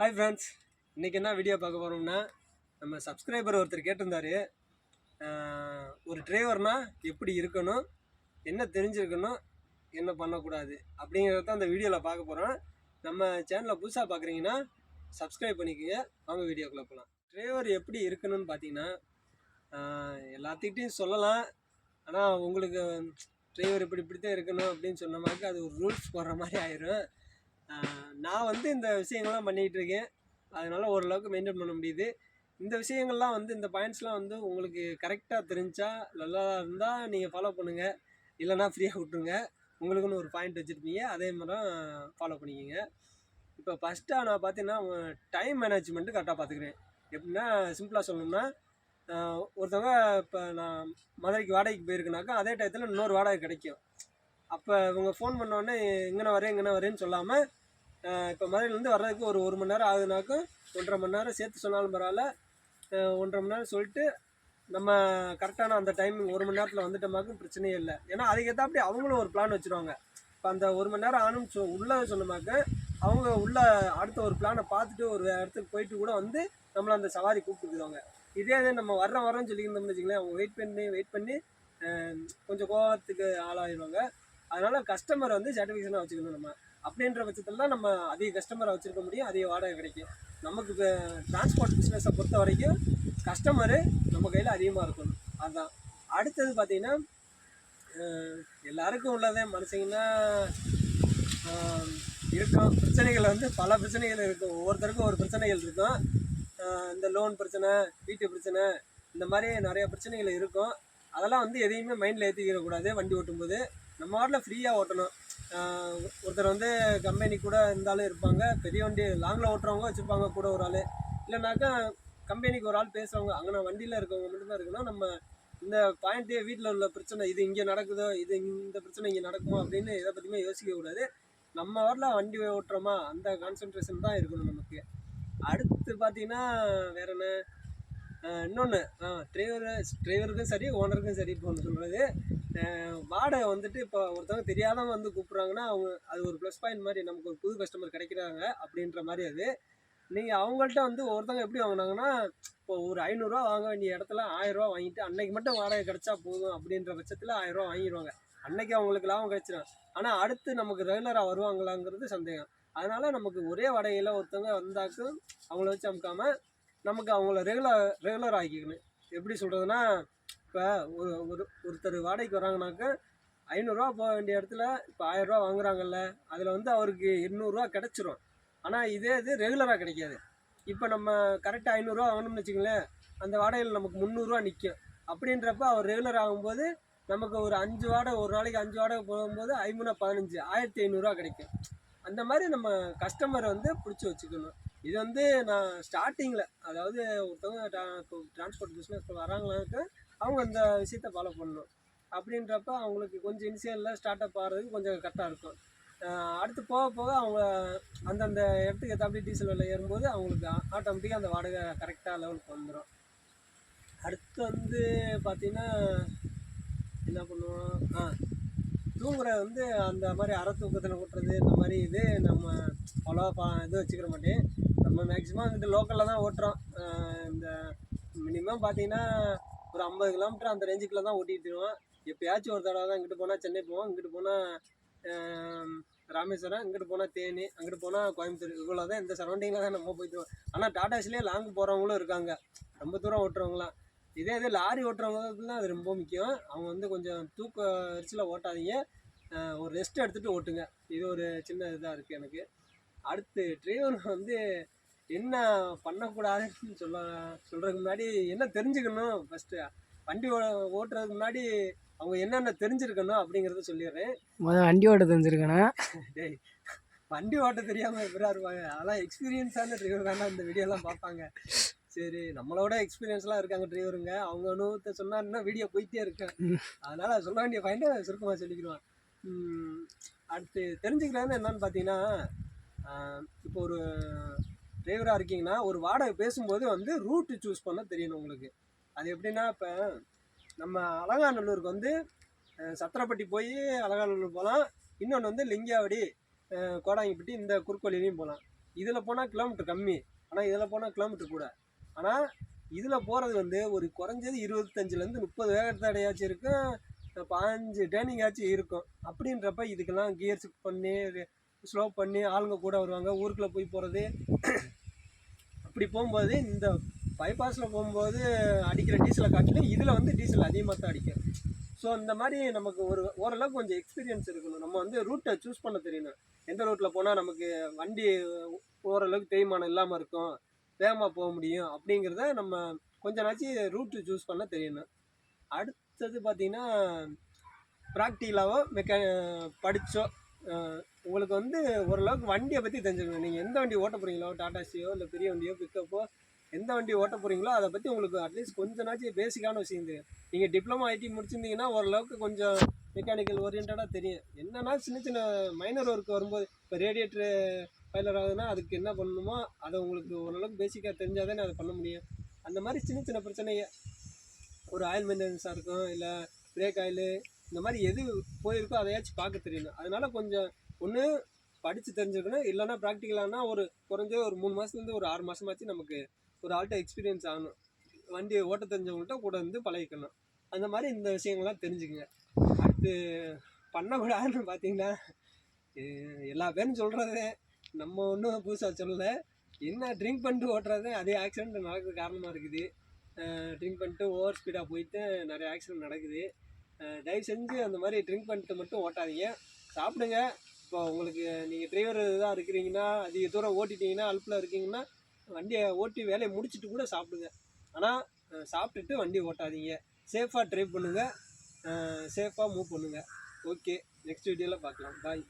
Hi friends இன்றைக்கி என்ன video பார்க்க போகிறோம்னா நம்ம சப்ஸ்கிரைபர் ஒருத்தர் கேட்டிருந்தார். ஒரு டிரைவர்னால் எப்படி இருக்கணும் என்ன தெரிஞ்சிருக்கணும் என்ன பண்ணக்கூடாது அப்படிங்கிறத தான் அந்த வீடியோவில் பார்க்க போகிறோம் நம்ம சேனலில் புதுசாக பார்க்குறீங்கன்னா சப்ஸ்கிரைப் பண்ணிக்கோங்க. வாங்க வீடியோக்குள்ளே போகலாம் டிரைவர் எப்படி இருக்கணும்னு பார்த்தீங்கன்னா எல்லாத்துக்கிட்டையும் சொல்லலாம். ஆனால் உங்களுக்கு டிரைவர் இப்படி இப்படி தான் இருக்கணும் அப்படின்னு சொன்ன மாதிரி அது ஒரு ரூல்ஸ் போடுற மாதிரி ஆயிரும். நான் வந்து இந்த விஷயங்கள்லாம் பண்ணிகிட்டு இருக்கேன் அதனால் ஓரளவுக்கு மெயின்டைன் பண்ண முடியுது. இந்த விஷயங்கள்லாம் வந்து இந்த பாயிண்ட்ஸ்லாம் வந்து உங்களுக்கு கரெக்டாக தெரிஞ்சா நல்லா இருந்தால் நீங்கள் ஃபாலோ பண்ணுங்கள் இல்லைனா ஃப்ரீயாக விட்ருங்க உங்களுக்குன்னு ஒரு பாயிண்ட் வச்சுருப்பீங்க. அதே மாதிரி தான் ஃபாலோ பண்ணிக்கோங்க. இப்போ ஃபஸ்ட்டாக நான் பார்த்தீங்கன்னா டைம் மேனேஜ்மெண்ட்டு கரெக்டாக பார்த்துக்கிறேன். எப்படின்னா சிம்பிளாக சொல்லணும்னா ஒருத்தவங்க இப்போ நான் மதுரைக்கு வாடகைக்கு போயிருக்கேனாக்கா அதே டயத்தில் இன்னொரு வாடகை கிடைக்கும். அப்போ இவங்க ஃபோன் பண்ணோடனே இங்கே வரேன் இங்கே வரேன்னு சொல்லாமல் இப்போ மதுரையிலேருந்து வர்றதுக்கு ஒரு ஒரு மணி நேரம் ஆகுதுனாக்கும் ஒன்றரை மணி நேரம் சேர்த்து சொன்னாலும் பரவாயில்ல. ஒன்றரை மணி நேரம் சொல்லிட்டு நம்ம கரெக்டான அந்த டைமிங் ஒரு மணி நேரத்தில் வந்துட்டோமாக்கும் பிரச்சனையே இல்லை. ஏன்னா அதுக்கேற்றாப்படி அவங்களும் ஒரு பிளான் வச்சுருவாங்க. இப்போ அந்த ஒரு மணி நேரம் ஆனும் சொ உள்ளே சொன்னமாக்க அவங்க உள்ள அடுத்த ஒரு பிளானை பார்த்துட்டு ஒரு இடத்துக்கு போயிட்டு கூட வந்து நம்மளை அந்த சவாரி கூப்பிட்டுக்குவாங்க. இதே இதே நம்ம வர்றோம் வரோம்னு சொல்லியிருந்தோம்னு வச்சுங்களேன் அவங்க வெயிட் பண்ணி வெயிட் பண்ணி கொஞ்சம் கோபத்துக்கு ஆளாயிடுவாங்க அதனால் கஸ்டமரை வந்து சாட்டிஃபிகேஷனாக வச்சுக்கணும் நம்ம. அப்படின்ற பட்சத்தில் தான் நம்ம அதிக கஸ்டமரை வச்சுருக்க முடியும் அதிக வாடகை கிடைக்கும். நமக்கு இப்போ டிரான்ஸ்போர்ட் பிஸ்னஸை பொறுத்த வரைக்கும் கஸ்டமரு நம்ம கையில் அதிகமாக இருக்கணும். அதுதான் அடுத்தது பார்த்திங்கன்னா எல்லாருக்கும் உள்ளதே மனுஷங்கன்னா இருக்கும் பிரச்சனைகள் வந்து பல பிரச்சனைகள் இருக்கும். ஒவ்வொருத்தருக்கும் ஒரு பிரச்சனைகள் இருக்கும். இந்த லோன் பிரச்சனை வீட்டு பிரச்சனை இந்த மாதிரி நிறைய பிரச்சனைகள் இருக்கும். அதெல்லாம் வந்து எதையுமே மைண்டில் ஏற்றிக்கிடக்கூடாது வண்டி ஓட்டும்போது. நம்ம வாட்டில் ஃப்ரீயாக ஓட்டணும். ஒருத்தர் வந்து கம்பெனி கூட இருந்தாலும் இருப்பாங்க. பெரிய வண்டி லாங்கில் ஓட்டுறவங்க வச்சுருப்பாங்க கூட ஒரு ஆள். இல்லைனாக்கா கம்பெனிக்கு ஒரு ஆள் பேசுகிறவங்க அங்கே வண்டியில் இருக்கவங்க மட்டும்தான் இருக்குன்னா நம்ம இந்த பாயிண்ட்டே வீட்டில் உள்ள பிரச்சனை இது இங்கே நடக்குதோ இது இந்த பிரச்சனை இங்கே நடக்குமோ அப்படின்னு எதை பற்றியுமே யோசிக்க கூடாது. நம்ம வரல வண்டி ஓட்டுறோமா? அந்த கான்சென்ட்ரேஷன் தான் இருக்கணும் நமக்கு. அடுத்து பார்த்தீங்கன்னா வேற என்ன? இன்னொன்று டிரைவர் டிரைவருக்கும் சரி ஓனருக்கும் சரி இப்போ ஒன்று சொல்கிறது வாடகை வந்துட்டு இப்போ ஒருத்தவங்க தெரியாதவங்க வந்து கூப்பிட்றாங்கன்னா அவங்க அது ஒரு ப்ளஸ் பாயிண்ட் மாதிரி நமக்கு ஒரு புது கஸ்டமர் கிடைக்கிறாங்க அப்படின்ற மாதிரி அது. நீங்கள் அவங்கள்ட்ட வந்து ஒருத்தவங்க எப்படி வாங்கினாங்கன்னா இப்போ ஒரு ஐநூறுரூவா வாங்க வேண்டிய இடத்துல ஆயிரரூவா வாங்கிட்டு அன்னைக்கு மட்டும் வாடகை கிடைச்சா போதும் அப்படின்ற பட்சத்தில் ஆயிரரூவா வாங்கிடுவாங்க அன்னைக்கு அவங்களுக்கு லாபம் கிடைச்சிடும் ஆனால் அடுத்து நமக்கு ரெகுலராக வருவாங்களாங்கிறது சந்தேகம். அதனால் நமக்கு ஒரே வாடகையில் ஒருத்தவங்க வந்தாக்கும் அவங்கள வச்சு அமுக்காம நமக்கு அவங்கள ரெகுலர் ரெகுலர் ஆக்கிக்கணும். எப்படி சொல்கிறதுனா இப்போ ஒரு ஒரு ஒருத்தர் வாடகைக்கு வராங்கனாக்க ஐநூறுரூவா போக வேண்டிய இடத்துல இப்போ ஆயிரரூவா வாங்குறாங்கல்ல அதில் வந்து அவருக்கு எண்ணூறுரூவா கிடச்சிரும். ஆனால் இதே இது ரெகுலராக கிடைக்காது. இப்போ நம்ம கரெக்டாக ஐநூறுரூவா வாங்கணும்னு வச்சுங்களேன் அந்த வாடகையில் நமக்கு முந்நூறுரூவா நிற்கும் அப்படின்றப்ப அவர் ரெகுலர் ஆகும்போது நமக்கு ஒரு அஞ்சு வாடகை ஒரு நாளைக்கு அஞ்சு வாடகை போகும்போது ஐமூணா பதினஞ்சு ஆயிரத்தி ஐநூறுரூவா கிடைக்கும். அந்த மாதிரி நம்ம கஸ்டமரை வந்து பிடிச்சி வச்சுக்கணும். இது வந்து நான் ஸ்டார்டிங்கில் அதாவது ஒருத்தவங்க டிரான்ஸ்போர்ட் பிஸ்னஸ் வராங்களாக்க அவங்க அந்த விஷயத்தை ஃபாலோ பண்ணணும். அப்படின்றப்ப அவங்களுக்கு கொஞ்சம் இனிஷியலில் ஸ்டார்ட் அப் ஆகிறதுக்கு கொஞ்சம் கரெக்டாக இருக்கும். அடுத்து போக போக அவங்க அந்தந்த இடத்துக்கு ஏற்றாப்படி டீசல் விலை ஏறும்போது அவங்களுக்கு ஆட்டோமேட்டிக்காக அந்த வாடகை கரெக்டாக லெவலுக்கு வந்துடும் அடுத்து வந்து பார்த்திங்கன்னா என்ன பண்ணுவோம்? ஆ தூங்குற வந்து அந்த மாதிரி அற தூக்கத்தில் கொட்டுறது இந்த மாதிரி இது நம்ம அவ்வளோவா பா இது வச்சுக்கிற மாட்டேன். நம்ம மேக்ஸிமம் இந்த லோக்கலில் தான் ஓட்டுறோம். இந்த மினிமம் பார்த்தீங்கன்னா ஒரு ஐம்பது கிலோமீட்டர் அந்த ரேஞ்சுக்குள்ளே தான் ஓட்டிகிட்டு இருக்கோம். எப்போயாச்சும் ஒரு தடவை தான் இங்கிட்டு போனால் சென்னை போவோம். இங்கிட்டு போனால் ராமேஸ்வரம் இங்கிட்டு போனால் தேனி அங்கிட்டு போனால் கோயம்புத்தூர். இவ்வளோ தான் இந்த சரௌண்டிங்கில் தான் நம்ம போயிட்டு ஆனால் டாடாஸ்லேயே லாங் போகிறவங்களும் இருக்காங்க. ரொம்ப தூரம் ஓட்டுறவங்களாம். இதே இது லாரி ஓட்டுறவங்களுக்குலாம் அது ரொம்ப முக்கியம். அவங்க வந்து கொஞ்சம் தூக்க எரிச்சலாக ஓட்டாதீங்க. ஒரு ரெஸ்ட் எடுத்துகிட்டு ஓட்டுங்க. இது ஒரு சின்ன இதாக இருக்குது எனக்கு. அடுத்து டிரைவர் வந்து என்ன பண்ணக்கூடாதுன்னு சொல்ல சொல்கிறதுக்கு முன்னாடி என்ன தெரிஞ்சுக்கணும் ஃபஸ்ட்டு வண்டி ஓ ஓட்டுறதுக்கு முன்னாடி அவங்க என்னென்ன தெரிஞ்சிருக்கணும் அப்படிங்கிறத சொல்லிடுறேன். முதல் வண்டி ஓட்ட தெரிஞ்சிருக்கணும். டேய் வண்டி ஓட்ட தெரியாமல் எப்படா இருப்பாங்க? அதெல்லாம் எக்ஸ்பீரியன்ஸான டிரைவர் தானே இந்த வீடியோலாம் பார்ப்பாங்க. சரி நம்மளோட எக்ஸ்பீரியன்ஸ்லாம் இருக்காங்க டிரைவருங்க அவங்க அனுபவத்தை சொன்னாருன்னா வீடியோ போயிட்டே இருக்கேன் அதனால சொல்ல வேண்டிய பாயிண்ட்டை சுருக்கமாக சொல்லிக்கிடுவேன். அடுத்து தெரிஞ்சுக்கிறது என்னன்னு பார்த்தீங்கன்னா இப்போ ஒரு டிரைவராக இருக்கீங்கன்னா ஒரு வாடகை பேசும்போது வந்து ரூட்டு சூஸ் பண்ண தெரியணும் உங்களுக்கு. அது எப்படின்னா இப்போ நம்ம அலங்காநல்லூருக்கு வந்து சத்திரப்பட்டி போய் அலங்காநல்லூர் போகலாம் இன்னொன்று வந்து லிங்கியாவடி கோடாங்கிப்பட்டி இந்த குறுக்கோளிலையும் போகலாம் இதில் போனால் கிலோமீட்டர் கம்மி. ஆனால் இதில் போனால் கிலோமீட்டர் கூட. ஆனால் இதில் போகிறது வந்து ஒரு குறைஞ்சது இருபத்தஞ்சிலேருந்து முப்பது வேகத்தடையாச்சும் இருக்கும். பாஞ்சு டேர்னிங் ஆச்சும் இருக்கும். அப்படின்றப்ப இதுக்கெல்லாம் கியர் ஷிஃப்ட் பண்ணி ஸ்லோ பண்ணி ஆளுங்க கூட வருவாங்க. ஊருக்குள்ளே போய் போகிறது அப்படி போகும்போது இந்த பைபாஸில் போகும்போது அடிக்கிற டீசலை காட்டிலும் இதில் வந்து டீசல் அதிகமாக தான் அடிக்கும். ஸோ இந்த மாதிரி நமக்கு ஒரு ஓரளவுக்கு கொஞ்சம் எக்ஸ்பீரியன்ஸ் இருக்கணும். நம்ம வந்து ரூட்டை சூஸ் பண்ண தெரியணும். எந்த ரூட்டில் போனால் நமக்கு வண்டி ஓரளவுக்கு தேய்மானம் இல்லாமல் இருக்கும் வேகமாக போக முடியும் அப்படிங்கிறத நம்ம கொஞ்ச நாச்சு ரூட்டு சூஸ் பண்ண தெரியணும். அடுத்தது பார்த்திங்கன்னா ப்ராக்டிக்கலாவோ மெக்கா படித்தோ உங்களுக்கு வந்து ஓரளவுக்கு வண்டியை பற்றி தெரிஞ்சுக்கணும். நீங்கள் எந்த வண்டி ஓட்ட போகிறீங்களோ டாடாசியோ இல்லை பெரிய வண்டியோ பிக்கப்போ எந்த வண்டி ஓட்ட போகிறீங்களோ அதை பற்றி உங்களுக்கு அட்லீஸ்ட் கொஞ்ச நாச்சும் பேசிக்கான விஷயம் தெரியும். நீங்கள் டிப்ளமோ ஐடி முடிச்சிருந்தீங்கன்னா ஓரளவுக்கு கொஞ்சம் மெக்கானிக்கல் ஓரியன்டாக தெரியும். என்னென்னா சின்ன சின்ன மைனர் ஒர்க் வரும்போது இப்போ ரேடியேட்ரு ஃபைலர் ஆகுதுன்னா அதுக்கு என்ன பண்ணணுமோ அதை உங்களுக்கு ஓரளவுக்கு பேசிக்காக தெரிஞ்சால் தானே அதை பண்ண முடியும். அந்த மாதிரி சின்ன சின்ன பிரச்சனையை ஒரு ஆயில் மெயின்டெனன்ஸாக இருக்கும் இல்லை பிரேக் ஆயிலு இந்த மாதிரி எது போயிருக்கோ அதையாச்சும் பார்க்க தெரியணும். அதனால் கொஞ்சம் ஒன்று படித்து தெரிஞ்சுக்கணும். இல்லைன்னா ப்ராக்டிக்கலானா ஒரு குறைஞ்ச ஒரு மூணு மாதத்துலேருந்து ஒரு ஆறு மாதமாச்சு நமக்கு ஒரு ஆள்கிட்ட எக்ஸ்பீரியன்ஸ் ஆகணும். வண்டியை ஓட்ட தெரிஞ்சவங்கள்ட்ட கூட இருந்து பழகிக்கணும். அந்த மாதிரி இந்த விஷயங்கள்லாம் தெரிஞ்சுக்கங்க. அடுத்து பண்ணக்கூடாதுன்னு பார்த்தீங்கன்னா எல்லா பேரும் சொல்கிறது நம்ம ஒன்றும் புதுசாக சொல்லலை. என்ன ட்ரிங்க் பண்ணிட்டு ஓட்டுறது? அதே ஆக்சிடென்ட் நடக்கிற காரணமாக இருக்குது. ட்ரிங்க் பண்ணிட்டு ஓவர் ஸ்பீடாக போயிட்டு நிறைய ஆக்சிடென்ட் நடக்குது. தயவு செஞ்சு அந்த மாதிரி ட்ரிங்க் பண்ணிட்டு மட்டும் ஓட்டாதீங்க. சாப்பிடுங்க. இப்போ உங்களுக்கு நீங்கள் டிரைவர் இதாக இருக்கிறீங்கன்னா அதிக தூரம் ஓட்டிட்டீங்கன்னா அல்பில் இருக்கீங்கன்னா வண்டியை ஓட்டி வேலையை முடிச்சுட்டு கூட சாப்பிடுங்க. ஆனால் சாப்பிட்டுட்டு வண்டி ஓட்டாதீங்க. சேஃபாக ட்ரைவ் பண்ணுங்கள் சேஃபாக மூவ் பண்ணுங்கள் ஓகே நெக்ஸ்ட் வீடியோவில் பார்க்கலாம். பாய்